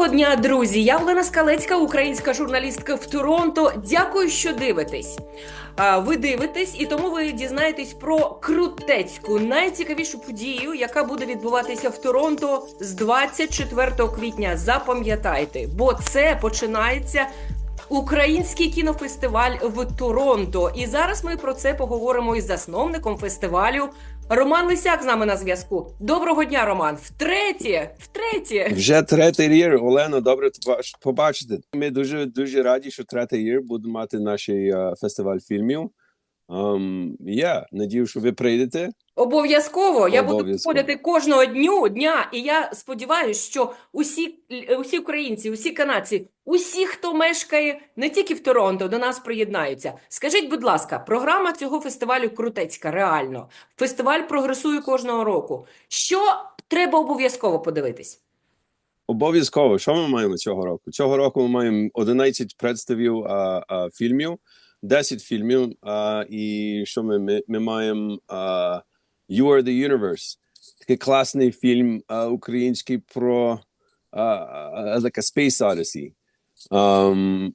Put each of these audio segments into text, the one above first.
Доброго дня, друзі! Я Олена Скалецька, українська журналістка в Торонто. Дякую, що дивитесь. Ви дивитесь, і тому ви дізнаєтесь про крутецьку найцікавішу подію, яка буде відбуватися в Торонто з 24 квітня. Запам'ятайте, бо це починається. Український кінофестиваль в Торонто. І зараз ми про це поговоримо із засновником фестивалю. Роман Лисяк з нами на зв'язку. Доброго дня, Роман. Втретє, втретє. Вже третій рік, Олено, добре побачити. Ми дуже дуже раді, що третій рік будемо мати наш е, фестиваль фільмів. Um, я надію, що ви прийдете. Обов'язково я буду приходити кожного дню дня, і я сподіваюся, що усі, усі українці, усі канадці, усі, хто мешкає не тільки в Торонто, до нас приєднаються. Скажіть, будь ласка, програма цього фестивалю крутецька, реально. Фестиваль прогресує кожного року. Що треба обов'язково подивитись? Обов'язково, що ми маємо цього року? Цього року ми маємо 11 представів а, а, фільмів, 10 фільмів, а, і що ми, ми, ми маємо а, You Are the Universe. Такий класний фільм а, український про а, а, like a Space Odyssey. Um,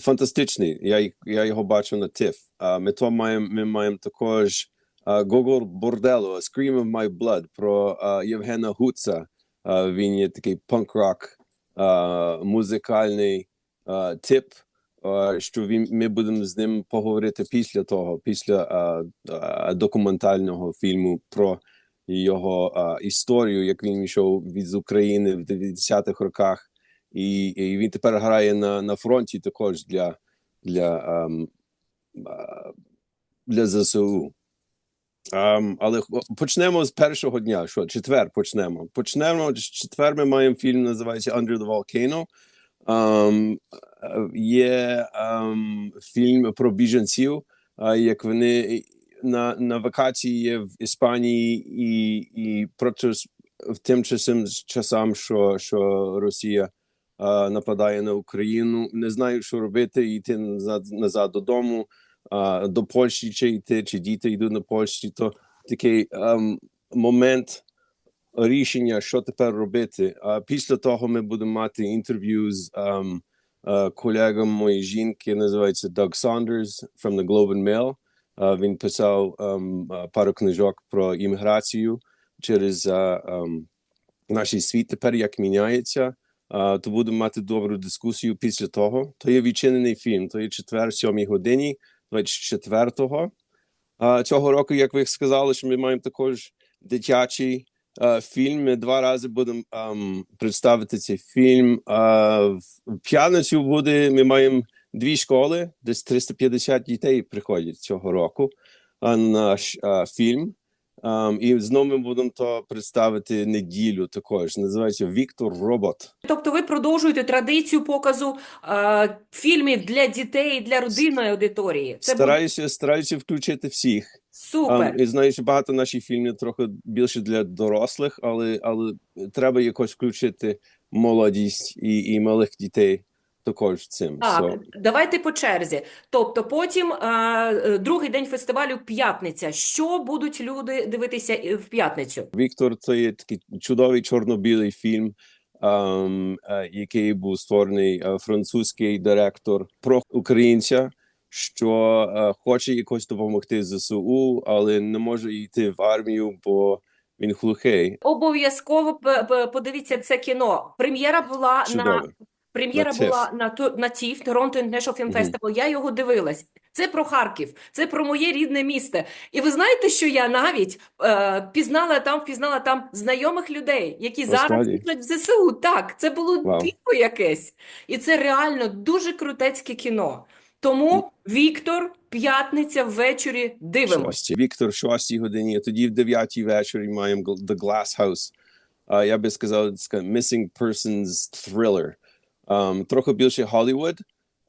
фантастичний. Я, я його бачу на TIFF. А, ми, то маємо, ми маємо також а, Гогол Бордело, A Scream of My Blood про а, Євгена Гуца. Він є такий панк-рок, музикальний тип, що він, ми будемо з ним поговорити після того, після а, а, документального фільму про його історію, як він йшов від України в 90-х роках. І, і він тепер грає на, на фронті також для, для, а, для ЗСУ. Um, але почнемо з першого дня. Що четвер почнемо. Почнемо з четвер. Ми маємо фільм, називається Under the Volcano. Um, е, є um, фільм про біженців, а, як вони на, на вакації є в Іспанії і, і проти в тим часом часам, що, що Росія а, нападає на Україну, не знають, що робити, йти назад, назад додому а, до Польщі чи йти, чи діти йдуть на Польщі, то такий ем, момент рішення, що тепер робити. А після того ми будемо мати інтерв'ю з ем, е, колегом моєї жінки, називається Doug Saunders from the Globe and Mail. Е, він писав е, пару книжок про імміграцію через е, ем, наш світ тепер як міняється. Uh, то будемо мати добру дискусію після того. То є відчинений фільм, то є четвер, сьомій годині, 24-го. Uh, цього року, як ви сказали, що ми маємо також дитячий uh, фільм. Два рази будемо um, представити цей фільм. Uh, в п'ятницю буде, ми маємо дві школи, десь 350 дітей приходять цього року uh, на наш uh, фільм. Um, і знову ми будемо то представити неділю також. Називається Віктор Робот. Тобто ви продовжуєте традицію показу е, фільмів для дітей, для родинної аудиторії. Це буде Стараюся, стараюся включити всіх. Супер. Um, і знаю, що багато наших фільмів трохи більше для дорослих, але, але треба якось включити молодість і, і малих дітей також цим. Так, So, давайте по черзі. Тобто потім е, е, другий день фестивалю п'ятниця. Що будуть люди дивитися е, в п'ятницю? Віктор це є такий чудовий чорно-білий фільм, um, е, який був створений е, французький директор про українця, що е, хоче якось допомогти ЗСУ, але не може йти в армію, бо він глухий. Обов'язково подивіться це кіно. Прем'єра була на прем'єра була на ту- на ТІФ, Toronto International Film. Festival. Я його дивилась. Це про Харків, це про моє рідне місто. І ви знаєте, що я навіть е, пізнала там, впізнала там знайомих людей, які зараз служать в ЗСУ. Так, це було диво якесь. І це реально дуже крутецьке кіно. Тому Віктор, п'ятниця ввечері дивимось. Шості. Віктор, шостій годині, а тоді в дев'ятій вечорі маємо The Glass House. А, я би сказав, Missing Persons Thriller. Um, трохи більше Hollywood.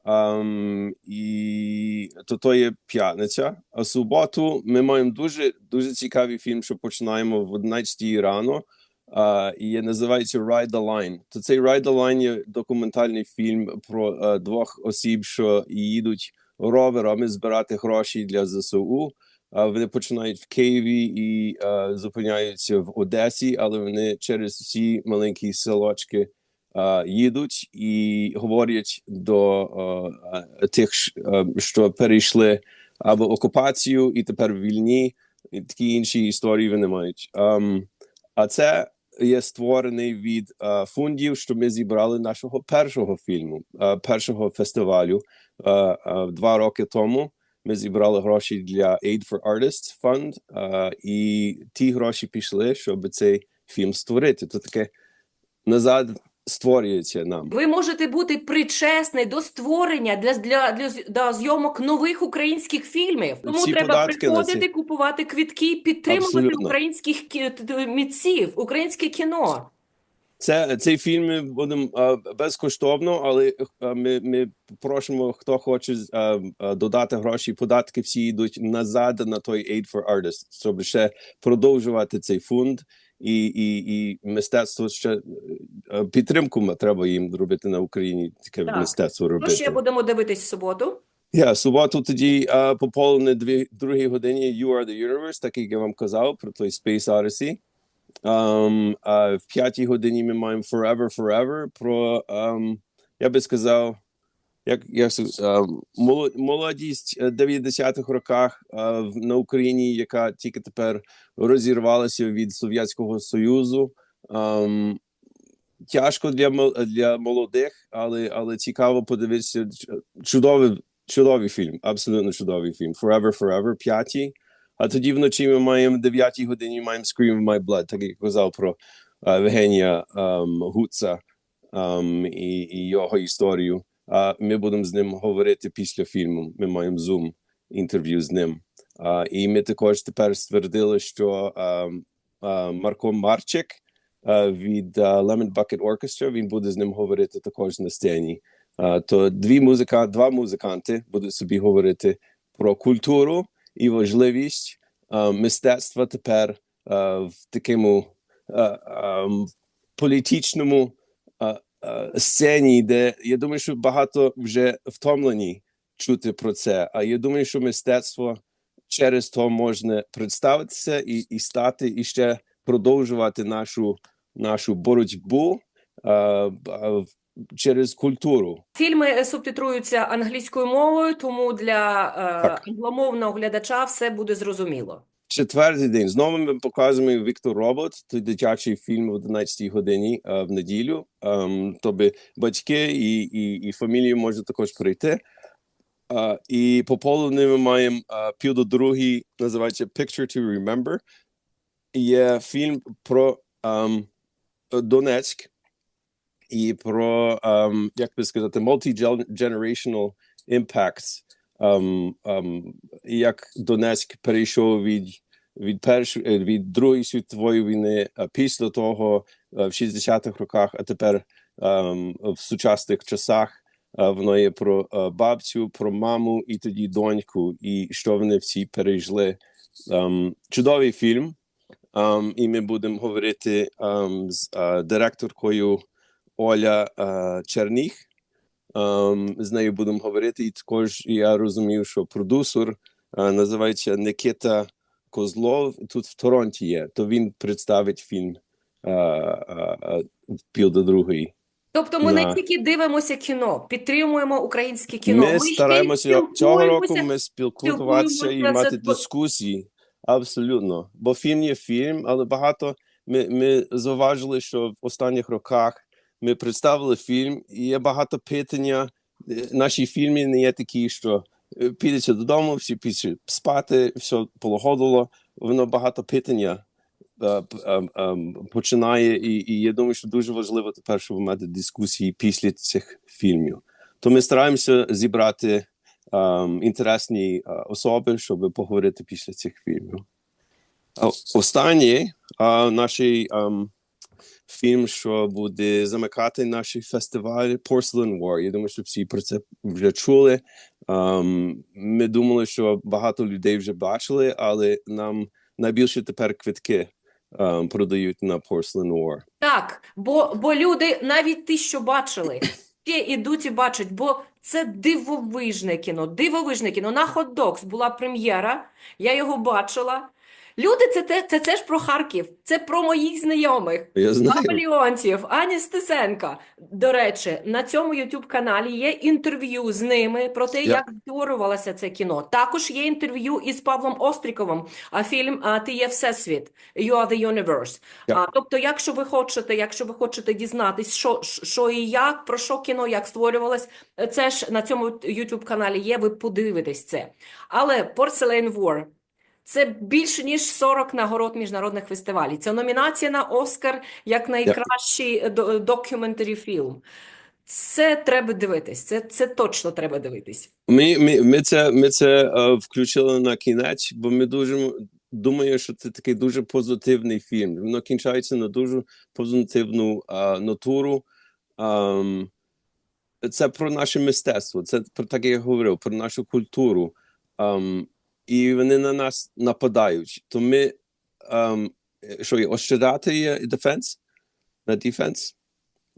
Um, і то, то є п'ятниця. А суботу ми маємо дуже, дуже цікавий фільм, що починаємо в 11 рано. І називається Ride the Line. То цей Ride the Line є документальний фільм про е, двох осіб, що їдуть роверами збирати гроші для ЗСУ. А вони починають в Києві і е, зупиняються в Одесі, але вони через всі маленькі селочки е, їдуть і говорять до е, тих, що перейшли або окупацію і тепер вільні, і такі інші історії вони мають. Ем, а це є створений від е, фондів, що ми зібрали нашого першого фільму, е, першого фестивалю е, е, два роки тому. Ми зібрали гроші для Aid for Artists Fund, е, і ті гроші пішли, щоб цей фільм створити. То таке назад створюється нам. Ви можете бути причесний до створення для, для, для, да, зйомок нових українських фільмів. Тому Всі треба приходити, ці- купувати квітки, підтримувати Абсолютно. українських кі- митців, українське кіно. Це цей фільм ми будемо безкоштовно, але ми, ми просимо, хто хоче е, е, додати гроші, податки всі йдуть назад на той Aid for Artists, щоб ще продовжувати цей фонд. І, і, і мистецтво ще е, підтримку ма- треба їм робити на Україні. Таке Так. мистецтво робити. ще будемо дивитись в суботу? Я суботу тоді uh, поповнене дві другій годині You Are the Universe, так як я вам казав про той Space Odyssey. Um, а в п'ятій годині ми маємо Forever Forever про, um, я би сказав, як я uh, молодість е, 90-х роках е, на Україні, яка тільки тепер розірвалася від Совєтського Союзу. Um, тяжко для, для молодих, але, але цікаво подивитися. Чудовий, чудовий фільм, абсолютно чудовий фільм. Forever, Forever, п'ятій. А тоді вночі ми маємо дев'ятій годині маємо Scream of My Blood, так як казав про е, Евгенія ем, Гуца ем, і, і його історію. А ми будемо з ним говорити після фільму. Ми маємо Zoom інтерв'ю з ним. А, і ми також тепер ствердили, що ем, е, Марко Марчик е, від е, Lemon Bucket Orchestra, він буде з ним говорити також на сцені. Е, то дві музика, два музиканти будуть собі говорити про культуру і важливість е, мистецтва тепер е, в такому е, е, політичному е, сцені, де я думаю, що багато вже втомлені чути про це. А я думаю, що мистецтво через то можна представитися і, і стати і ще продовжувати нашу, нашу боротьбу е, б- через культуру. Фільми е, субтитруються англійською мовою, тому для е, англомовного глядача все буде зрозуміло. Четвертий день. Знову ми показуємо Віктор Робот, той дитячий фільм в 11-й годині е, в неділю. Ем, тобі батьки і, і, і фамілії можуть також прийти. Е, і поповнені ми маємо е, пів до другий, називається Picture to Remember. Є фільм про ем, Донецьк і про, ем, як би сказати, multi-generational impacts ем, ем, як Донецьк перейшов від, від першої від Другої світової війни, а після того е, в 60-х роках, а тепер ем, в сучасних часах. е, Воно є про е, бабцю, про маму і тоді доньку, і що вони всі пережили. Ем, чудовий фільм. Ем, і ми будемо говорити ем, з е, директоркою Оля е, Черніх. Ем, з нею будемо говорити. І також я розумів, що продюсер е, називається Никита Козлов. Тут в Торонті є, то він представить фільм е, е, пів до другої. Тобто ми не тільки дивимося кіно, підтримуємо українське кіно. Ми й стараємося цього року ми спілкуватися і мати дискусії. Абсолютно. Бо фільм є фільм, але багато ми, ми зауважили, що в останніх роках ми представили фільм, і є багато питання. Е, Наші фільми не є такі, що е, підете додому, всі пішли спати, все полагодило. Воно багато питання е, п- ем, ем, починає, і, і я думаю, що дуже важливо тепер, щоб мати дискусії після цих фільмів. То ми стараємося зібрати ем, інтересні е, особи, щоб поговорити після цих фільмів. А Останній е, наш ем, фільм, що буде замикати наш фестиваль Porcelain War. Я думаю, що всі про це вже чули. Ем, ми думали, що багато людей вже бачили, але нам найбільше тепер квитки ем, продають на Porcelain War. Так, бо, бо люди, навіть ті, що бачили, ще ідуть і бачать, бо це дивовижне кіно, дивовижне кіно. На Hot Dogs була прем'єра, я його бачила. Люди, це, те, це, це ж про Харків, це про моїх знайомих. Я знаю. Леонтьєв, Стесенка. До речі, на цьому youtube каналі є інтерв'ю з ними про те, Я- як створювалося це кіно. Також є інтерв'ю із Павлом Остріковим, а фільм а, Ти є Всесвіт, You are the Universe. Я- А, тобто, якщо ви хочете, якщо ви хочете дізнатись, що, що і як, про що кіно, як створювалось, це ж на цьому youtube каналі є, ви подивитесь це. Але Porcelain War – це більше ніж 40 нагород міжнародних фестивалів. Це номінація на Оскар як найкращий до- фільм. Це треба дивитись. Це, це точно треба дивитись. Ми, ми, ми це, ми це е, включили на кінець, бо ми дуже думаю, що це такий дуже позитивний фільм. Воно кінчається на дуже позитивну е, натуру. Ем, це про наше мистецтво, це про так як я говорив, про нашу культуру. Ем, і вони на нас нападають. То ми ем, що є, ощадати є дефенс? На дефенс?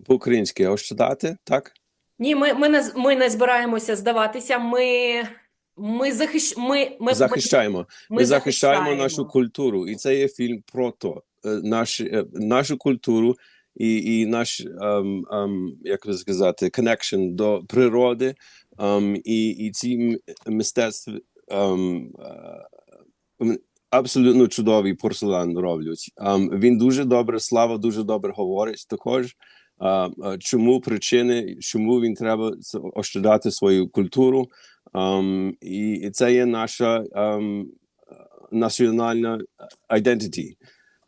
По-українськи ощадати, так? Ні, ми, ми, не, ми не збираємося здаватися. Ми, ми, захищ, ми, ми, захищаємо. ми, Ми захищаємо нашу культуру, і це є фільм про то. Е, Наш, е, нашу культуру і, і наш, ем, ем, як би сказати, connection до природи, ем, і, і ці м- мистецтва ем, е, абсолютно чудовий порцелан роблять. Ем, він дуже добре, Слава дуже добре говорить також. е, е, Чому причини, чому він треба ощадати свою культуру, Ем, і, і це є наша ем, національна identity,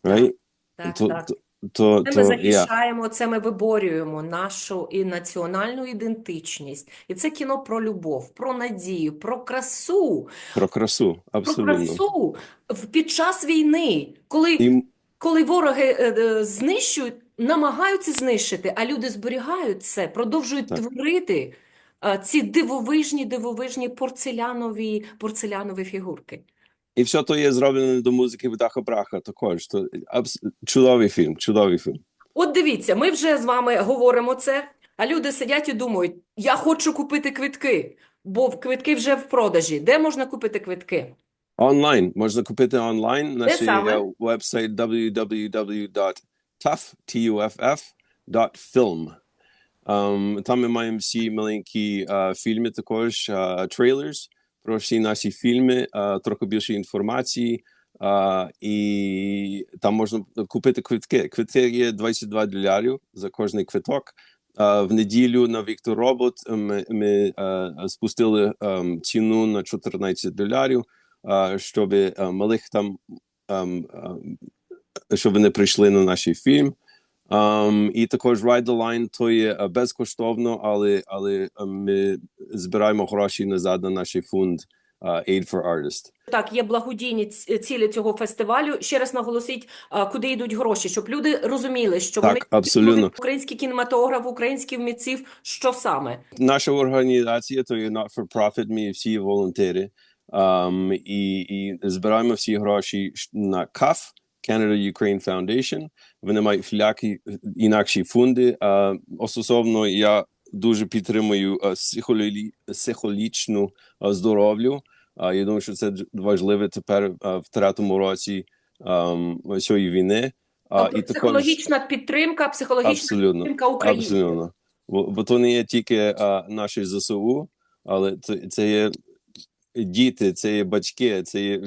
right? Так, так. То, то, Це то, ми yeah. захищаємо, це ми виборюємо нашу і національну ідентичність. І це кіно про любов, про надію, про красу, про красу, про абсолютно. красу в- під час війни, коли І коли вороги е, е, знищують, намагаються знищити, а люди зберігають це, продовжують Так. творити е, ці дивовижні, дивовижні порцелянові, порцелянові фігурки. І все то є зроблено до музики Даха Браха також. То абс... чудовий фільм, чудовий фільм. От дивіться, ми вже з вами говоримо це, а люди сидять і думають, я хочу купити квитки, бо квитки вже в продажі. Де можна купити квитки? Онлайн можна купити онлайн. Наш вебсайт www.tuff.film. Um, там ми маємо всі маленькі uh, фільми, також uh, трейлерс про всі наші фільми, трохи більше інформації. Uh, і там можна купити квитки. Квитки є 22 долярів за кожний квиток. Uh, в неділю на Віктор Робот ми, ми uh, спустили um, ціну на 14 долярів, щоб uh, малих там um, щоб вони прийшли на наш фільм. Um, і також Ride the Line то є е, безкоштовно, але, але е, ми збираємо гроші назад на наш фонд е, Aid for Artists. Так, є благодійні цілі цього фестивалю. Ще раз наголосіть, куди йдуть гроші, щоб люди розуміли, що Так, вони абсолютно. український кінематограф, українських митців, що саме. Наша організація то є not for profit, ми всі волонтери. Um, і, і збираємо всі гроші на CAF, Canada Ukraine Foundation. Вони мають всілякі інакші фонди. А, стосовно я дуже підтримую а, психолі- психологічну здоров'ю. А, я думаю, що це важливо тепер в третьому році цієї війни. А, Тобто і також психологічна підтримка, психологічна абсолютно. підтримка України. Абсолютно. Бо, бо то не є тільки а, наші ЗСУ, але це, це є діти, це є батьки, це є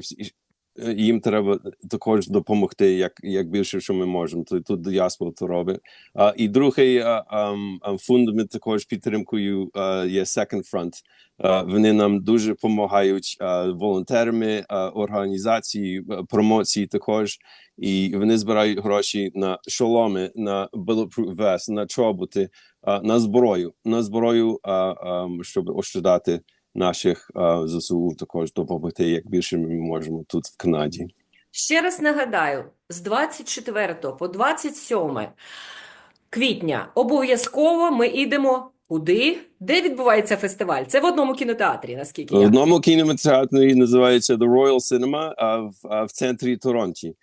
їм треба також допомогти, як, як більше, що ми можемо. То тут діаспора то робить. А, і другий а, ам, фонд ми також підтримкою а, є Second Front. А, вони нам дуже допомагають а, волонтерами, а, організації, а, промоції також. І вони збирають гроші на шоломи, на vest, на чоботи, а, на зброю, на зброю, а, а, щоб ощадати наших а, ЗСУ, також допомогти як більше ми можемо тут в Канаді. Ще раз нагадаю, з 24 по 27 квітня обов'язково ми йдемо куди? Де відбувається фестиваль? Це в одному кінотеатрі, наскільки В одному кінотеатрі називається The Royal Cinema а в, а в центрі Торонті.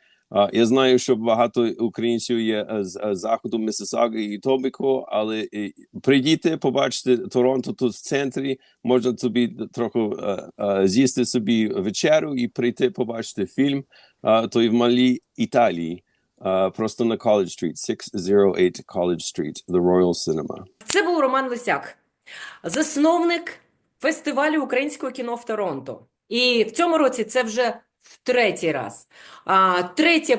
Я знаю, що багато українців є е, з е, заходу Місісаги і Тобіко, але е, прийдіть, побачите Торонто тут в центрі. Можна собі трохи з'їсти собі вечерю і прийти побачити фільм. А, то в малій Італії, просто на College Street, 608 College Street, The Royal Cinema. Це був Роман Лисяк, засновник фестивалю українського кіно в Торонто. І в цьому році це вже в третій раз. А, третя,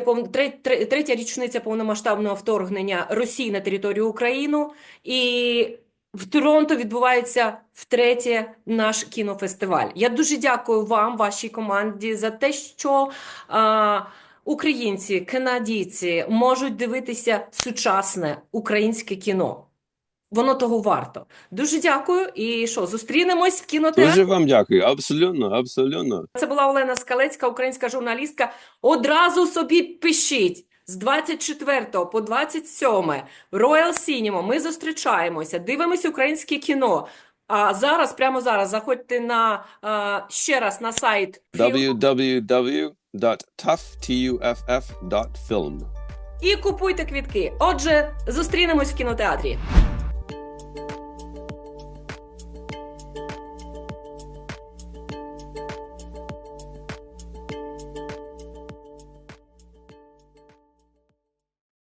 третя річниця повномасштабного вторгнення Росії на територію України. І в Торонто відбувається втретє наш кінофестиваль. Я дуже дякую вам, вашій команді, за те, що а, українці, канадійці можуть дивитися сучасне українське кіно. Воно того варто. Дуже дякую. І що, зустрінемось в кінотеатрі? Дуже вам дякую. Абсолютно, абсолютно. Це була Олена Скалецька, українська журналістка. Одразу собі пишіть. З 24 по 27 Royal Cinema ми зустрічаємося, дивимося українське кіно. А зараз, прямо зараз, заходьте на е, ще раз на сайт www.tuff.film. і купуйте квітки. Отже, зустрінемось в кінотеатрі.